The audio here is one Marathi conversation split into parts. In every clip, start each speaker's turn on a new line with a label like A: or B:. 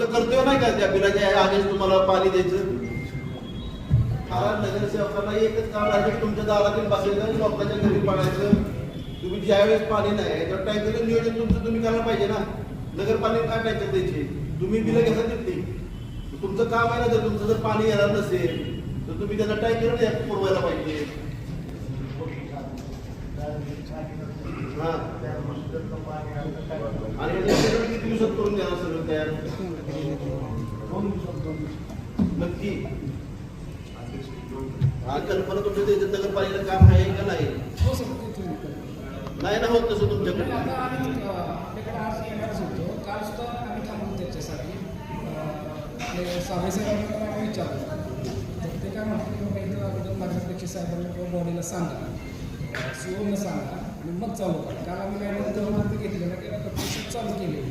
A: कर्तव्य नाही का त्या बिलाच्या आदेश तुम्हाला पाणी द्यायचं? कारण नगरसेवकांना एकच काम आहे तुमच्या दारातील बसायचं लोकांच्या घरी पाण्याचं तुम्ही ज्यावेळेस पाणी नाही तर टँकरचं नियोजन तुमचं तुम्ही करायला पाहिजे ना. नगरपालिका काय टँकर द्यायची? तुम्ही बिलं घ्यायला तिथली तुमचं काम आहे ना जर तुमचं जर पाणी येणार नसेल तर तुम्ही त्यांना टँकर पुरवायला पाहिजे. आणि किती दिवसात करून देणार सगळं तयार नक्की. हा कल्पना तुमच्या ते नगरपालिकेला काम आहे का नाही
B: हो
A: नाही ना होत तसं तुमच्याकडे
B: आपल्याकडे आज येणारच होतो काल सुद्धा आम्ही थांबलो त्याच्यासाठी साहेबांना विचारलं ते काय म्हणतात की साहेबांना किंवा बॉडीला सांगा सीओना सांगा आणि मग चालू करा. काल आम्ही मॅडम तेव्हा घेतलं ना की प्रोसेस चालू केली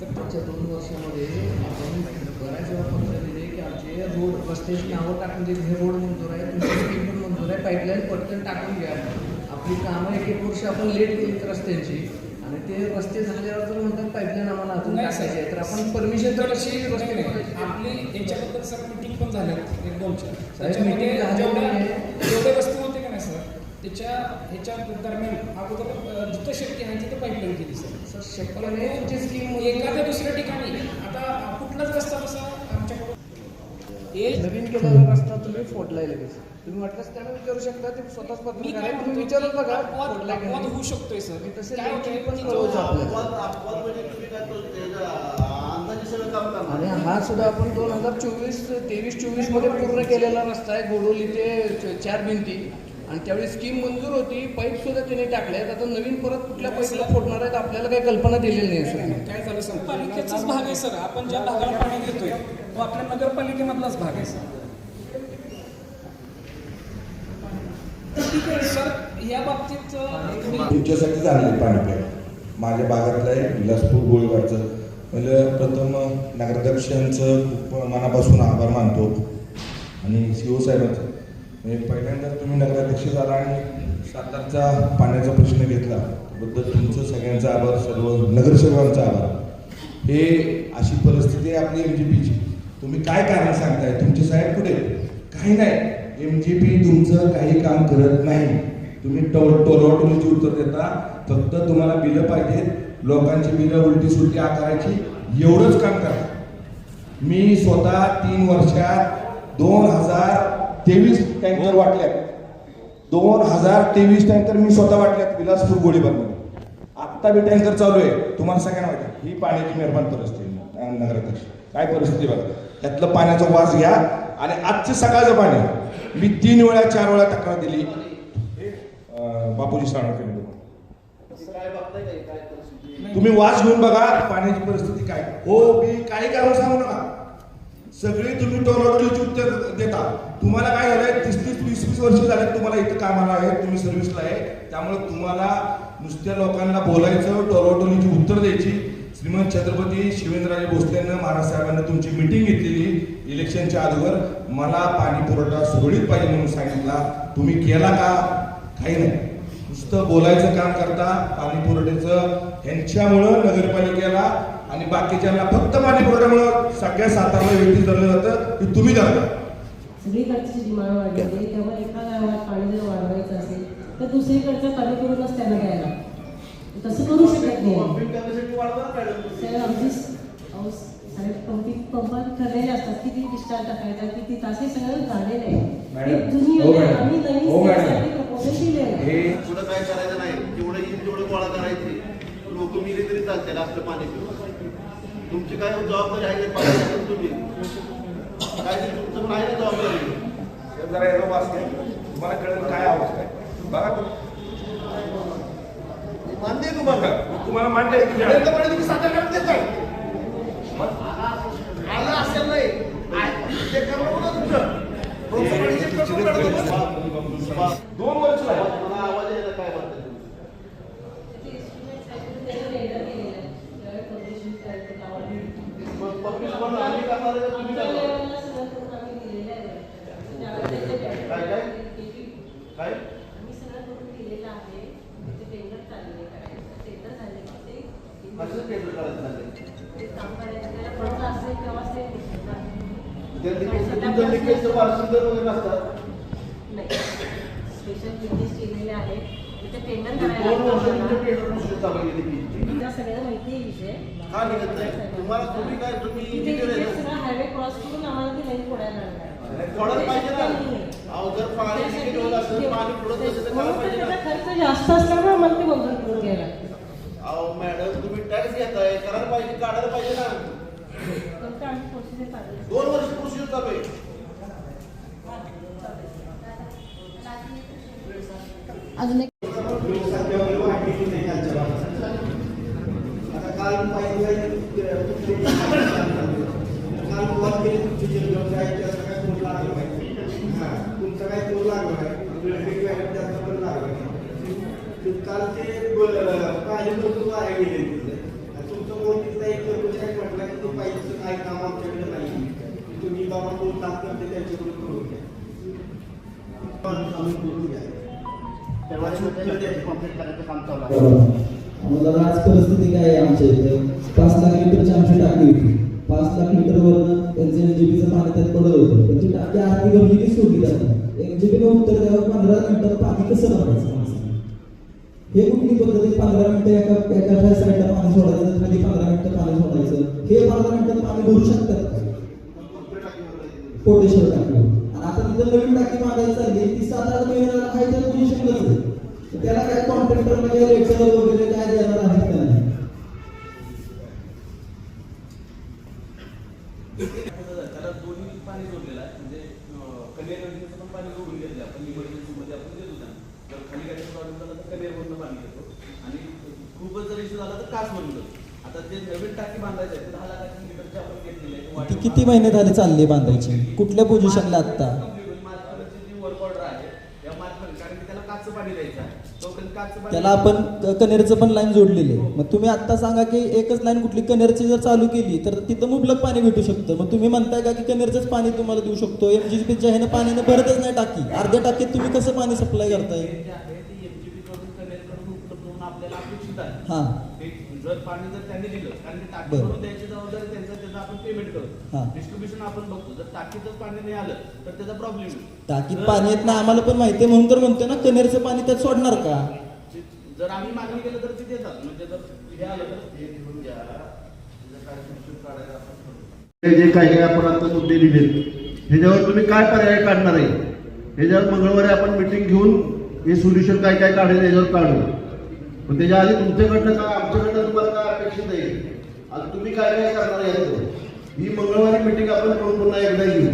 B: तर
C: मागच्या दोन वर्षामध्ये आपण बऱ्याच वेळा पत्र दिले की आमचे रोड रस्त्याची नावं टाकून दिली हे रोड मंजूर आहे तुमची स्कीम पण मंजूर आहे पाईपलाईन पटकन टाकून घ्या. आपली कामं एक एक वर्ष आपण लेट केली रस्त्यांची. आणि ते रस्ते झाल्यावर तर म्हणतात पाईपलाईन आम्हाला अजून टाकायची आहे. तर आपण परमिशन
B: तर अशी
C: रस्ते.
B: आपली याच्याबद्दल सर मिटिंग पण झाल्यात एक दोन चार. जेवढे रस्ते त्याच्या ह्याच्या दरम्यान अगोदर जिथं शक्य आहे तिथं पाईपलाईन केली सर.
C: सर शक्यपणे तुमची स्कीम
B: एखाद्या दुसऱ्या ठिकाणी. आता कुठलाच रस्ता तसा हे
C: नवीन केलेला रस्ता तुम्ही फोडलाय लगेच. तुम्ही वाटलंच त्यांना विचारू शकता ते स्वतःच
B: काय
C: आहे तुम्ही विचारत बघा फोडलाय का.
B: होऊ शकतोय सर.
C: मी तसे पण
A: म्हणजे
C: आणि हा सुद्धा आपण दोन हजार चोवीस तेवीस चोवीसमध्ये पूर्ण केलेला रस्ता आहे गोडोली ते चार भिंती. आणि त्यावेळी स्कीम मंजूर होती पाईप सुद्धा त्याने टाकले. आहेत आता नवीन परत कुठल्या पाईपला फोडणार आहेत आपल्याला काही कल्पना दिलेली नाही सर.
B: काय झालं सर पालिकेचाच भाग आहे सर. आपण ज्या भागाला पाणी देतोय तो आपल्या नगरपालिकेमधलाच भाग आहे सर. या बाबतीत
D: तुमच्यासाठी चांगले पाणी प्यायला. माझ्या भागातलं आहे विलासपूर गोळीबारचं. म्हणजे प्रथम नगराध्यक्षांचं खूप मनापासून आभार मानतो. आणि सी ओ साहेबांचं. म्हणजे पहिल्यांदा तुम्ही नगराध्यक्ष झाला आणि सातारचा पाण्याचा प्रश्न घेतला. त्याबद्दल तुमचं सगळ्यांचा आभार सर्व नगरसेवकांचा आभार. हे अशी परिस्थिती आहे आपली एम जी पीची तुम्ही काय कारण सांगताय? तुमचे साहेब कुठे काही नाही. एम जी पी तुमचं काही काम करत नाही. तुम्ही टो टोलवाटोलीची उत्तर देता. फक्त तुम्हाला बिलं पाहिजेत. लोकांची बिलं उलटी सुलटी आकारायची. एवढंच काम करा. मी स्वतः तीन वर्षात दोन हजार तेवीस टँकर वाटल्यात. दोन हजार तेवीस टँकर मी स्वतः वाटल्यात विलासपूर गोळीबारमध्ये. आत्ता बी टँकर चालू आहे. तुम्हाला सगळ्यांना माहिती. ही पाण्याची मेहरबान परिस्थिती नगराध्यक्ष. काय परिस्थिती बघा. त्यातलं पाण्याचा वास घ्या आणि आजचं सकाळचं पाणी. मी तीन वेळा चार वेळा तक्रार दिली. बापूजी
A: परिस्थिती
D: तुम्ही वास घेऊन बघा पाण्याची परिस्थिती काय. हो मी काही कारण सांगू नका. सगळी तुम्ही टोलवटोलीची उत्तर देता. तुम्हाला काय झालंय? तीस तीस वीस वीस वर्ष झाले तुम्हाला इथं कामाला आहे तुम्ही सर्व्हिसला आहे त्यामुळे तुम्हाला नुसत्या लोकांना बोलायचं टोलवटोलीची उत्तर द्यायची. श्रीमंत छत्रपती शिवेंद्रराजे भोसलेनं महाराज साहेबांना तुमची मिटिंग घेतलेली इलेक्शनच्या अगोदर मला पाणी पुरवठा सुरळीत पाहिजे म्हणून सांगितला. तुम्ही केला का? काही नाही. नुसतं बोलायचं काम करता पाणी पुरवठ्याचं. ह्यांच्यामुळं नगरपालिकेला आणि बाकीच्यांना फक्त पाणी पुरवठ्यामुळं सगळ्या सातारला व्यक्ती धरलं जातं की तुम्ही धरता.
E: सगळीकडची डिमांड वाढलेली त्यामुळे एका गावात पाणी जर वाढवायचं असेल तर दुसरीकडचं कमी करूनच त्यांना द्यायला तसं करू शकत नाही.
A: पंपिंग
E: आमची पंपात ठरलेले असतात. किती डिस्चार्ज टाकायचा किती तास हे सगळं झालेलं आहे. ही जुनी. आम्ही नवीन
D: हो.
E: स्कीमसाठी प्रपोजल
D: हे
A: पुढं काय करायचं नाही. जेवढं येईल तेवढं गोळा करायचे. लोक मिले तरी चालते असलं पाणी पिऊन तुमची काय जबाबदारी आहे तुम्ही. काय तुमचं पण आहे ना जबाबदारी.
D: जरा वास घ्या. तुम्हाला कळेल काय अवस्था आहे. बघा तुम्ही.
A: मान्य तुम्हाला?
D: तुम्हाला मान्य
A: तुम्ही साताऱ्यात देताय आलं असेल नाही. आहे. ते करून बघा तुमचं.
D: दोन
A: तुमचं लिकेजचं वार्षिक दर वगैरे नसतात
E: नाही. स्पेशल लिकेज केलेले आहेत. तिथे
A: दोन वर्ष तुमचं
E: आम्हाला.
A: टेंडर प्रोसेस चालू आहे लिकेजची
E: तुमच्या सगळ्यांना माहिती आहे विषय.
A: का निघत नाही तुम्हाला तुम्ही काय तुम्ही
E: तिथे
A: इंजिनियर
E: तिथे
A: आहे
E: सगळा हायवे क्रॉस करून आम्हाला ती लाईन फोडायला लागणार.
A: फोडायला पाहिजे ना. अहो जर पाणी लिकेज होत असेल पाणी पुढत असेल तर करायला
E: म्हणून तर
A: पाहिजे
E: त्याचा
A: ना
E: खर्च जास्त असल्यामुळे मला ते मंजूर करून घ्यायला लागतं.
A: अहो मॅडम तुम्ही टॅक्स घेताय करायला पाहिजे काढायला पाहिजे ना
E: फक्त आम्ही प्रोसिजर चालू आहे.
A: दोन वर्ष प्रोसिजर चालू आहे.
F: अजून एक
G: काल पाहिजे काल कॉल केली तुमची जलगाव काय त्याचा काय फोन लागला पाहिजे हां तुमचा काय फोन लागला पाहिजे वेगवेगळ्या जास्त पण लागला पाहिजे ते काल ते ब- पाणी भरपूर वाया गेले तिथे आणि तुमचं फोन तिथला एक कर्मचारी म्हटला की ते पाहिजेचं काय काम आमच्याकडे नाही तुम्ही बाबा कोण काम करते त्यांच्याकडून करून घ्या पण आम्ही करून घ्या.
H: आज परिस्थिती काय आहे आमच्या इथे? पाच लाख लिटरची आमची टाकी होती. पाच लाख लिटरवरनं त्यांचं एनजीबीचं पाणी त्यात पडत होतं. पण ती टाकी आरती गमली सोडली जाते एनजीबीनं उत्तर द्यावं पंधरा मिनिटात पाणी कसं भरायचं हे कुठली पद्धत पंधरा मिनिटं एका एका साईडला पाणी सोडायचं खाली पंधरा मिनिटं पाणी सोडायचं. हे पंधरा मिनिटात पाणी भरू शकतात कोटेश्वर टाकी आणि आता तिथं नवीन टाकी मागायला चालली ती सात आठ महिन्याला आहे त्या पोझिशनलाच आहे तर त्याला काय कॉन्ट्रॅक्टर म्हणजे रेटर वगैरे काय देणार आहेत का नाही
I: त्याला दोन्ही पाणी जोडलेलं आहे म्हणजे कन्या नदीचं पण पाणी जोडून घेतलं आपण इमर्जन्सीमध्ये आपण देत होता जर खाली गाडीचा प्रॉब्लेम झाला तर कन्यावरनं पाणी घेतो आणि खूपच जर इश्यू झाला तर कासवरून जातो आता ते नवीन टाकी बांधायचं आहे ते दहा लाखाची लिटरची आपण घेतलेली
H: ती किती महिने झाले चालली बांधायची? कुठल्या पोझिशनला आत्ता?
I: जी वर्क ऑर्डर आहे या कारण की त्याला काचचं पाणी द्यायचं आहे.
H: त्याला आपण कनेरचं पण लाईन जोडलेली आहे. मग तुम्ही आत्ता सांगा की एकच लाईन कुठली? कनेरची जर चालू केली तर तिथं मुबलक पाणी भेटू शकतं. मग तुम्ही म्हणताय का की कनेरचंच पाणी तुम्हाला देऊ शकतो? एमजीबीच्या ह्यानं पाण्याने भरतच नाही टाकी. अर्ध्या टाकीत तुम्ही कसं पाणी सप्लाय करताय?
I: जे
H: हां.
I: ते जर पाणी जर त्यांनी दिलं कारण की टाकी
H: बरं.
I: भरून द्यायची जबाबदारी त्यांचं त्याचं आपण पेमेंट. करतो. डिस्ट्रीब्युशन आपण बघतो. जर टाकीतच पाणी नाही आलं तर त्याचा प्रॉब्लेम येईल.
H: टाकीत पाणी येत नाही आम्हाला पण माहिती आहे. म्हणून तर म्हणतोय ना कनेरचं पाणी त्यात सोडणार का?
I: जर आम्ही मागणी केलं तर ते देतात म्हणजे जर हे आलं तर
A: हे घेऊन घ्या. काय काढायला जे काही काही आपण आता मुद्दे दिले ह्याच्यावर तुम्ही काय पर्याय काढणार आहे? ह्याच्यावर मंगळवारी आपण मिटिंग घेऊन हे सोल्युशन काय काय काढेल याच्यावर काढू. पण त्याच्या आधी तुमच्याकडनं काय आमच्याकडनं तुम्हाला काय अपेक्षित आहे? आता तुम्ही काय काय करणार आहे ही मंगळवारी मिटिंग आपण पुन्हा एकदा घेऊ.